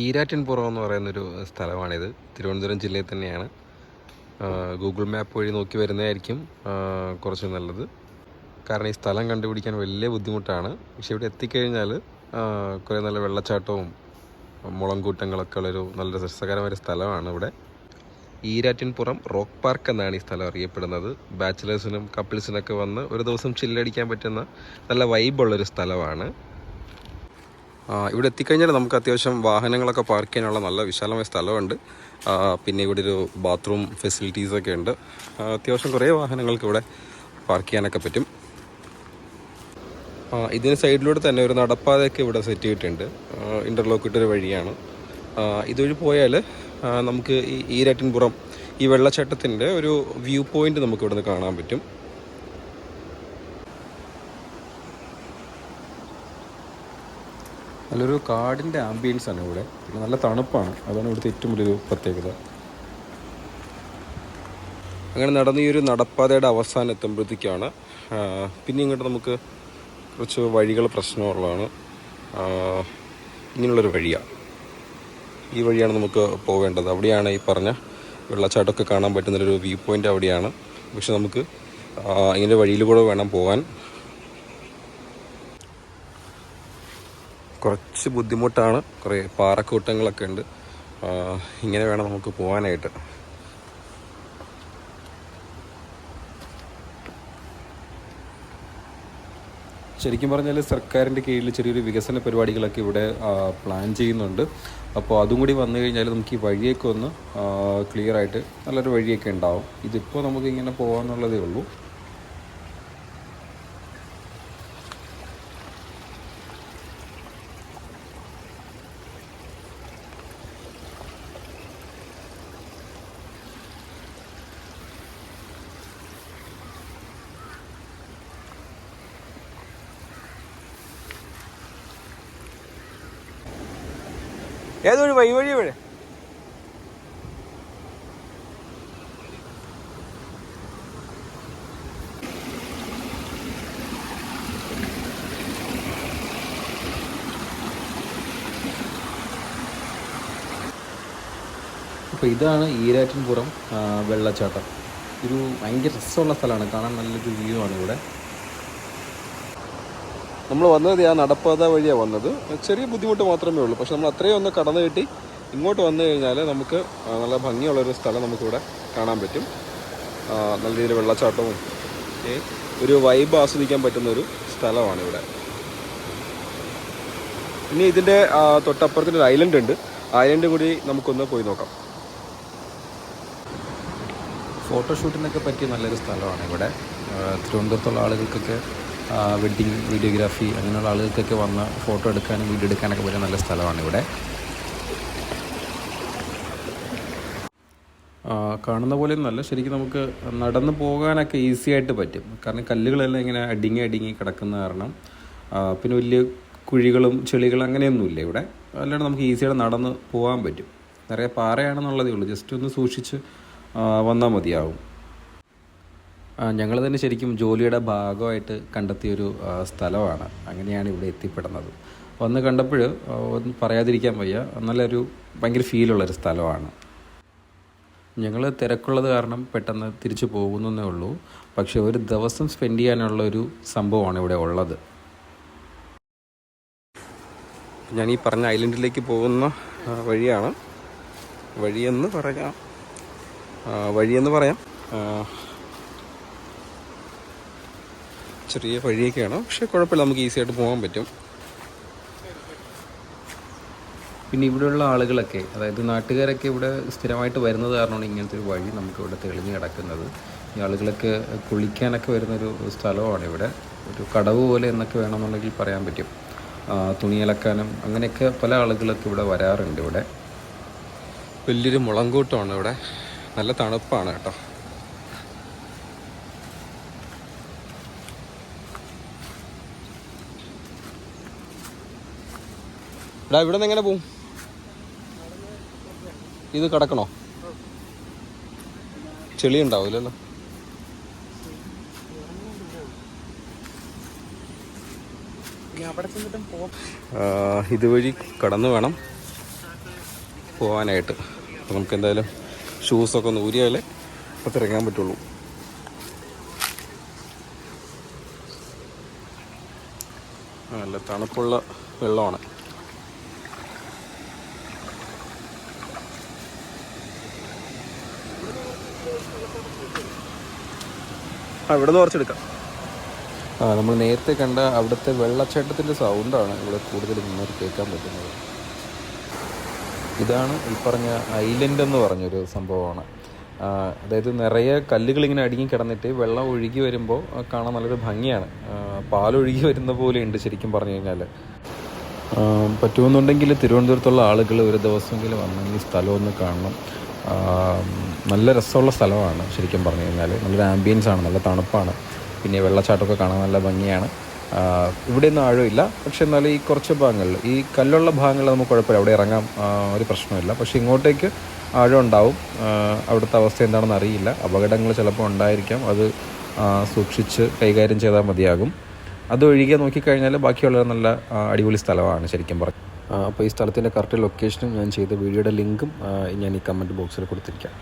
ഈരാറ്റിൻപുറം എന്ന് പറയുന്നൊരു സ്ഥലമാണിത്. തിരുവനന്തപുരം ജില്ലയിൽ തന്നെയാണ്. ഗൂഗിൾ മാപ്പ് വഴി നോക്കി വരുന്നതായിരിക്കും കുറച്ച് നല്ലത്. കാരണം ഈ സ്ഥലം കണ്ടുപിടിക്കാൻ വലിയ ബുദ്ധിമുട്ടാണ്. പക്ഷെ ഇവിടെ എത്തിക്കഴിഞ്ഞാൽ കുറേ നല്ല വെള്ളച്ചാട്ടവും മുളംകൂട്ടങ്ങളൊക്കെ ഉള്ളൊരു നല്ല രസകരമായ സ്ഥലമാണ് ഇവിടെ. ഈരാറ്റിൻപുറം റോക്ക് പാർക്ക് എന്നാണ് ഈ സ്ഥലം അറിയപ്പെടുന്നത്. ബാച്ചിലേഴ്സിനും കപ്പിൾസിനൊക്കെ വന്ന് ഒരു ദിവസം ചില്ലടിക്കാൻ പറ്റുന്ന നല്ല വൈബുള്ളൊരു സ്ഥലമാണ്. ഇവിടെ എത്തിക്കഴിഞ്ഞാൽ നമുക്ക് അത്യാവശ്യം വാഹനങ്ങളൊക്കെ പാർക്ക് ചെയ്യാനുള്ള നല്ല വിശാലമായ സ്ഥലമുണ്ട്. പിന്നെ ഇവിടെ ഒരു ബാത്റൂം ഫെസിലിറ്റീസൊക്കെ ഉണ്ട്. അത്യാവശ്യം കുറേ വാഹനങ്ങൾക്ക് ഇവിടെ പാർക്ക് ചെയ്യാനൊക്കെ പറ്റും. ഇതിന് സൈഡിലൂടെ തന്നെ ഒരു നടപ്പാതയൊക്കെ ഇവിടെ സെറ്റ് ചെയ്തിട്ടുണ്ട്. ഇന്റർലോക്ക് ഇട്ടൊരു വഴിയാണ്. ഇതുവഴി പോയാൽ നമുക്ക് ഈ ഈരാറ്റിൻപുറം ഈ വെള്ളച്ചാട്ടത്തിന്റെ ഒരു വ്യൂ പോയിന്റ് നമുക്ക് ഇവിടെ നിന്ന് കാണാൻ പറ്റും. നല്ലൊരു കാടിന്റെ ആംബിയൻസ് ആണ് ഇവിടെ. പിന്നെ നല്ല തണുപ്പാണ്. അതാണ് ഇവിടുത്തെ ഏറ്റവും വലിയൊരു പ്രത്യേകത. അങ്ങനെ നടന്ന ഈ ഒരു നടപ്പാതയുടെ അവസാനം എത്തുമ്പോഴത്തേക്കാണ് പിന്നെ ഇങ്ങോട്ട് നമുക്ക് കുറച്ച് വഴികൾ പ്രശ്നമുള്ളതാണ്. ഇങ്ങനെയുള്ളൊരു വഴിയാണ് ഈ വഴിയാണ് നമുക്ക് പോകേണ്ടത് അവിടെയാണ് ഈ പറഞ്ഞ വെള്ളച്ചാട്ടമൊക്കെ കാണാൻ പറ്റുന്നൊരു വ്യൂ പോയിന്റ് അവിടെയാണ്. പക്ഷെ നമുക്ക് ഇങ്ങനെ വഴിയിൽ കൂടെ വേണം പോകാൻ. കുറച്ച് ബുദ്ധിമുട്ടാണ്. കുറേ പാറക്കൂട്ടങ്ങളൊക്കെ ഉണ്ട്. ഇങ്ങനെ വേണം നമുക്ക് പോകാനായിട്ട് ശരിക്കും പറഞ്ഞാൽ സർക്കാരിന്റെ കീഴിൽ ചെറിയൊരു വികസന പരിപാടികളൊക്കെ ഇവിടെ പ്ലാൻ ചെയ്യുന്നുണ്ട്. അപ്പോൾ അതും കൂടി വന്നു കഴിഞ്ഞാൽ നമുക്ക് ഈ വഴിയൊക്കെ ഒന്ന് ക്ലിയർ ആയിട്ട് നല്ലൊരു വഴിയൊക്കെ ഉണ്ടാവും. ഇതിപ്പോൾ നമുക്ക് ഇങ്ങനെ പോകാമെന്നുള്ളതേ ഉള്ളൂ. ഏതൊരു വഴി വഴി വഴി? അപ്പോൾ ഇതാണ് ഈരാറ്റിൻപുറം വെള്ളച്ചാട്ടം. ഒരു ഭയങ്കര രസമുള്ള സ്ഥലമാണ്. കാണാൻ നല്ലൊരു വ്യൂ ആണ് ഇവിടെ. നമ്മൾ വന്നത് ആ നടപ്പാത വഴിയാണ് വന്നത്. ചെറിയ ബുദ്ധിമുട്ട് മാത്രമേ ഉള്ളൂ. പക്ഷെ നമ്മൾ അത്രയും ഒന്ന് കടന്നു കിട്ടി ഇങ്ങോട്ട് വന്നു കഴിഞ്ഞാൽ നമുക്ക് നല്ല ഭംഗിയുള്ളൊരു സ്ഥലം നമുക്കിവിടെ കാണാൻ പറ്റും. നല്ല രീതിയിൽ വെള്ളച്ചാട്ടവും ഒരു വൈബ് ആസ്വദിക്കാൻ പറ്റുന്ന ഒരു സ്ഥലമാണ് ഇവിടെ ഇനി ഇതിന്റെ ആ, ഒരു ഐലൻഡ് ഉണ്ട്. ഐലൻഡ് കൂടി നമുക്കൊന്ന് പോയി നോക്കാം. ഫോട്ടോഷൂട്ടിനൊക്കെ പറ്റിയ നല്ലൊരു സ്ഥലമാണ് ഇവിടെ. തിരുവനന്തപുരത്തുള്ള ആളുകൾക്കൊക്കെ വെഡ്ഡിങ് വീഡിയോഗ്രാഫി അങ്ങനെയുള്ള ആളുകൾക്കൊക്കെ വന്ന് ഫോട്ടോ എടുക്കാനും വീഡിയോ എടുക്കാനൊക്കെ പറ്റിയ നല്ല സ്ഥലമാണ് ഇവിടെ കാണുന്ന പോലെ നല്ല ശരിക്കും നമുക്ക് നടന്നു പോകാനൊക്കെ ഈസി ആയിട്ട് പറ്റും. കാരണം കല്ലുകളെല്ലാം ഇങ്ങനെ അടിങ്ങി അടിങ്ങി കിടക്കുന്ന കാരണം പിന്നെ വലിയ കുഴികളും ചെളികളും അങ്ങനെയൊന്നുമില്ല ഇവിടെ. അല്ലാണ്ട് നമുക്ക് ഈസിയായിട്ട് നടന്ന് പോകാൻ പറ്റും. നിറയെ പാറയാണെന്നുള്ളതേ ഉള്ളൂ. ജസ്റ്റ് ഒന്ന് സൂക്ഷിച്ച് വന്നാൽ മതിയാവും. ഞങ്ങൾ തന്നെ ശരിക്കും ജോലിയുടെ ഭാഗമായിട്ട് കണ്ടെത്തിയൊരു സ്ഥലമാണ്. അങ്ങനെയാണ് ഇവിടെ എത്തിപ്പെടുന്നത്. വന്ന് കണ്ടപ്പോൾ പറയാതിരിക്കാൻ വയ്യ. നല്ലൊരു ഭയങ്കര ഫീലുള്ളൊരു സ്ഥലമാണ്. ഞങ്ങൾ തിരക്കുള്ളത് കാരണം പെട്ടെന്ന് തിരിച്ചു പോകുന്നേ ഉള്ളൂ. പക്ഷേ ഒരു ദിവസം സ്പെൻഡ് ചെയ്യാനുള്ള ഒരു സംഭവമാണ് ഇവിടെ ഉള്ളത്. ഞാൻ ഈ പറഞ്ഞ ഐലൻഡിലേക്ക് പോകുന്ന വഴിയാണ്. വഴിയെന്ന് പറയാം. വഴിയെന്ന് പറയാം ആ, ചെറിയ വഴിയൊക്കെയാണ്. പക്ഷെ കുഴപ്പമില്ല. നമുക്ക് ഈസി ആയിട്ട് പോകാൻ പറ്റും. പിന്നെ ഇവിടെയുള്ള ആളുകളൊക്കെ അതായത് നാട്ടുകാരൊക്കെ ഇവിടെ സ്ഥിരമായിട്ട് വരുന്നത് കാരണമാണ് ഇങ്ങനത്തെ ഒരു വഴി നമുക്ക് ഇവിടെ തെളിഞ്ഞ് കിടക്കുന്നത്. ഈ ആളുകളൊക്കെ കുളിക്കാനൊക്കെ വരുന്നൊരു സ്ഥലമാണ് ഇവിടെ. ഒരു കടവ് പോലെ എന്നൊക്കെ വേണമെന്നുണ്ടെങ്കിൽ പറയാൻ പറ്റും. തുണി അലക്കാനും അങ്ങനെയൊക്കെ പല ആളുകളൊക്കെ ഇവിടെ വരാറുണ്ട് ഇവിടെ. വലിയൊരു മുളങ്കൂട്ടമാണ് ഇവിടെ. നല്ല തണുപ്പാണ് കേട്ടോ. ഇവിടെ ഇവിടെ നിന്ന് എങ്ങനെ പോവും? ഇത് കിടക്കണോ? ചെളി ഉണ്ടാവില്ലല്ലോ ഇതുവഴി കടന്നു വേണം പോകാനായിട്ട് അപ്പോൾ നമുക്ക് എന്തായാലും ഷൂസൊക്കെ ഒന്ന് ഊരിയാലേ ഇറങ്ങാൻ പറ്റുള്ളൂ. നല്ല തണുപ്പുള്ള വെള്ളമാണ്. ആ ഇവിടെ നിന്ന് കുറച്ചെടുക്കാം. ആ നമ്മൾ നേരത്തെ കണ്ട അവിടുത്തെ വെള്ളച്ചാട്ടത്തിന്റെ സൗണ്ടാണ് ഇവിടെ കൂടുതൽ നിങ്ങൾക്ക് കേൾക്കാൻ പറ്റുന്നത്. ഇതാണ് ഈ പറഞ്ഞ ഐലൻഡ് എന്ന് പറഞ്ഞൊരു സംഭവമാണ്. അതായത് നിറയെ കല്ലുകൾ ഇങ്ങനെ അടുങ്ങി കിടന്നിട്ട് വെള്ളം ഒഴുകി വരുമ്പോൾ കാണാൻ നല്ലൊരു ഭംഗിയാണ്. പാലൊഴുകി വരുന്ന പോലെ ഉണ്ട് ശരിക്കും പറഞ്ഞു കഴിഞ്ഞാൽ പറ്റുമെന്നുണ്ടെങ്കിൽ തിരുവനന്തപുരത്തുള്ള ആളുകൾ ഒരു ദിവസമെങ്കിലും വന്നെങ്കിൽ സ്ഥലമൊന്ന് കാണണം. നല്ല രസമുള്ള സ്ഥലമാണ് ശരിക്കും പറഞ്ഞു കഴിഞ്ഞാൽ. നല്ലൊരു ആംബിയൻസ് ആണ് നല്ല തണുപ്പാണ്. പിന്നെ വെള്ളച്ചാട്ടമൊക്കെ കാണാൻ നല്ല ഭംഗിയാണ്. ഇവിടെ ഇവിടെയൊന്നും ആഴമില്ല പക്ഷെ എന്നാൽ ഈ കുറച്ച് ഭാഗങ്ങളിൽ ഈ കല്ലുള്ള ഭാഗങ്ങളിൽ നമുക്ക് കുഴപ്പമില്ല. അവിടെ ഇറങ്ങാം ഒരു പ്രശ്നമില്ല പക്ഷേ ഇങ്ങോട്ടേക്ക് ആഴം ഉണ്ടാവും. അവിടുത്തെ അവസ്ഥ എന്താണെന്ന് അറിയില്ല. അപകടങ്ങൾ ചിലപ്പോൾ ഉണ്ടായിരിക്കാം. അത് സൂക്ഷിച്ച് കൈകാര്യം ചെയ്താൽ മതിയാകും. അതൊഴികെ നോക്കിക്കഴിഞ്ഞാൽ ബാക്കിയുള്ള നല്ല അടിപൊളി സ്ഥലമാണ് ശരിക്കും പറഞ്ഞു അപ്പോൾ ഈ സ്ഥലത്തിന്റെ കറക്റ്റ് ലൊക്കേഷനും ഞാൻ ചെയ്ത വീഡിയോയുടെ ലിങ്കും ഞാൻ ഈ കമന്റ് ബോക്സിൽ കൊടുത്തിരിക്കാം.